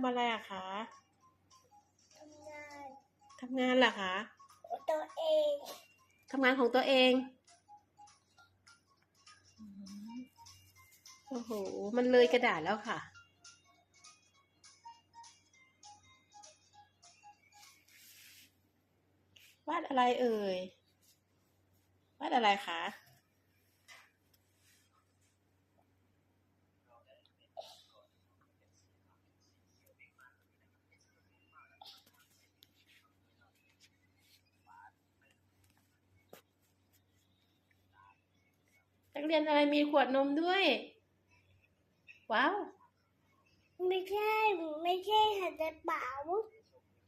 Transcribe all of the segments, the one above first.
ำอะไรอะคะทำงานทำงานเหรอคะของตัวเองทำงานของตัวเองอืมโอ้โห มันเลยกระดาษแล้วค่ะ วาดอะไรเอ่ย วาดอะไรคะ นักเรียนอะไรมีขวดนมด้วย ว้าว ไม่ใช่ ไม่ใช่ใส่กระเป๋า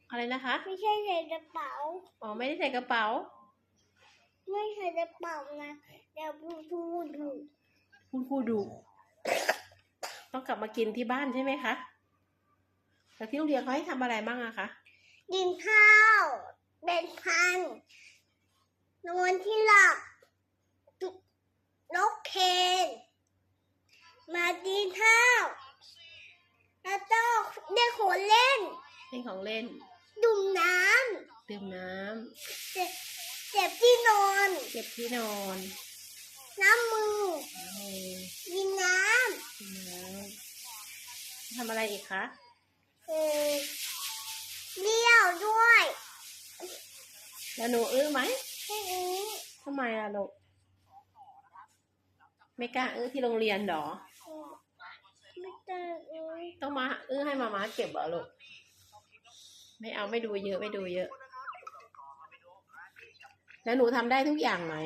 อะไรนะคะ ไม่ใช่ใส่กระเป๋า อ๋อ ไม่ได้ใส่กระเป๋า ไม่ใส่กระเป๋านะ เดี๋ยวพูดพูดดูคุณครูดู ต้องกลับมากินที่บ้านใช่ไหมคะแล้วที่โรงเรียนเขาให้ทำอะไรบ้างอะคะ กินข้าว เป็นพันนอนที่หลับจุ นกเคนมากินข้าวแล้วก็ได้ขนเล่นเล่นของเล่น ดุ่มน้ดื่มน้ำเจ็บเจ็บที่นอนำเก็บที่นอนน้ำมือน้ำมือกินน้กินน้ำทำอะไรอีกคะำเออเลี้ยวด้วยแล้วหนูอื้อไหมแค่นี้ทำไมอะลูก ไม่กล้าอื้อที่โรงเรียนเหรอ ไม่เจอเอ้ยต้องมาอื้อให้มามาเก็บเหรอลูก ไม่เอาไม่ดูเยอะไม่ดูเยอะ แล้วหนูทำได้ทุกอย่างไหม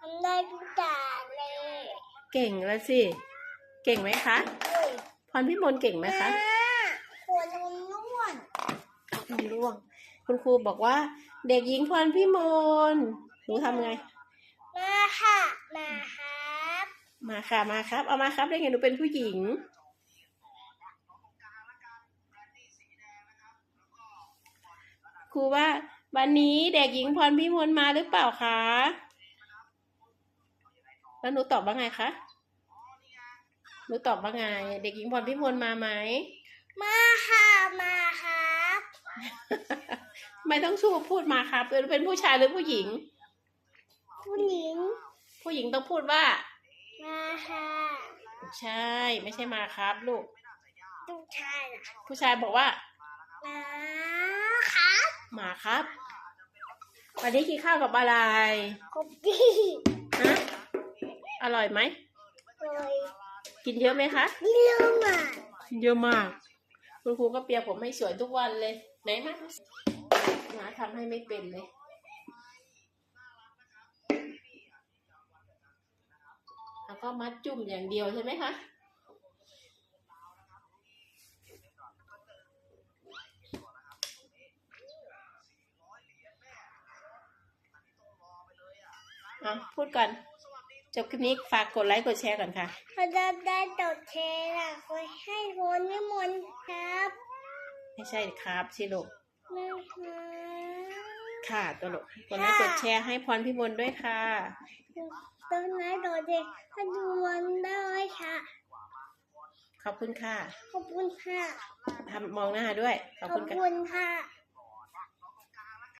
ทำได้ทุกอย่างเลย เก่งแล้วสิ เก่งไหมคะเฮ้ยพรพิมลเก่งไหมคะหัวนมร่วนนมร่วง คุณครูบอกว่า เด็กหญิงพรพิมลหนูทำไงมาค่ะมาครับ มาค่ะมาครับ เอามาครับได้ไงหนูเป็นผู้หญิงครูว่า วันนี้เด็กหญิงพรพิมลมาหรือเปล่าคะ แล้วหนูตอบว่าไงคะ หนูตอบว่าไง เด็กหญิงพรพิมลมาไหม มาค่ะ มาครับ ไม่ต้องชูพูดมาครับเป็นเป็นผู้ชายหรือผู้หญิง ผู้หญิง ผู้หญิงต้องพูดว่า มาค่ะใช่ไม่ใช่มาครับลูก ลูกชายนะผู้ชายบอกว่า มาครับหมาครับ วันนี้กินข้าวกับอะไรกบดีฮะอร่อยไหมเลยกินเยอะไหมคะเลี้ยวมากินเยอะมาก คุณครูก็เปียผมให้สวยทุกวันเลย ไหนคะหมาทำให้ไม่เป็นเลย แล้วก็มัดจุ่มอย่างเดียวใช่ไหมคะอะพูดก่อนจบคลิปนี้ฝากกดไลค์กดแชร์ก่อนค่ะพอจะได้ตดเทล่ะคอยให้คนนิมนต์ครับไม่ใช่ครับสิลูกนะคะค่ะตัวลูกกดไลค์กดแชร์ให้พรพิมลด้วยค่ะ ต้นไม้โดดเด่นให้ดูมันได้ค่ะ ขอบคุณค่ะ ขอบคุณค่ะทำมองหน้าด้วย ขอบขอคุบณค่ะคุณค่ะ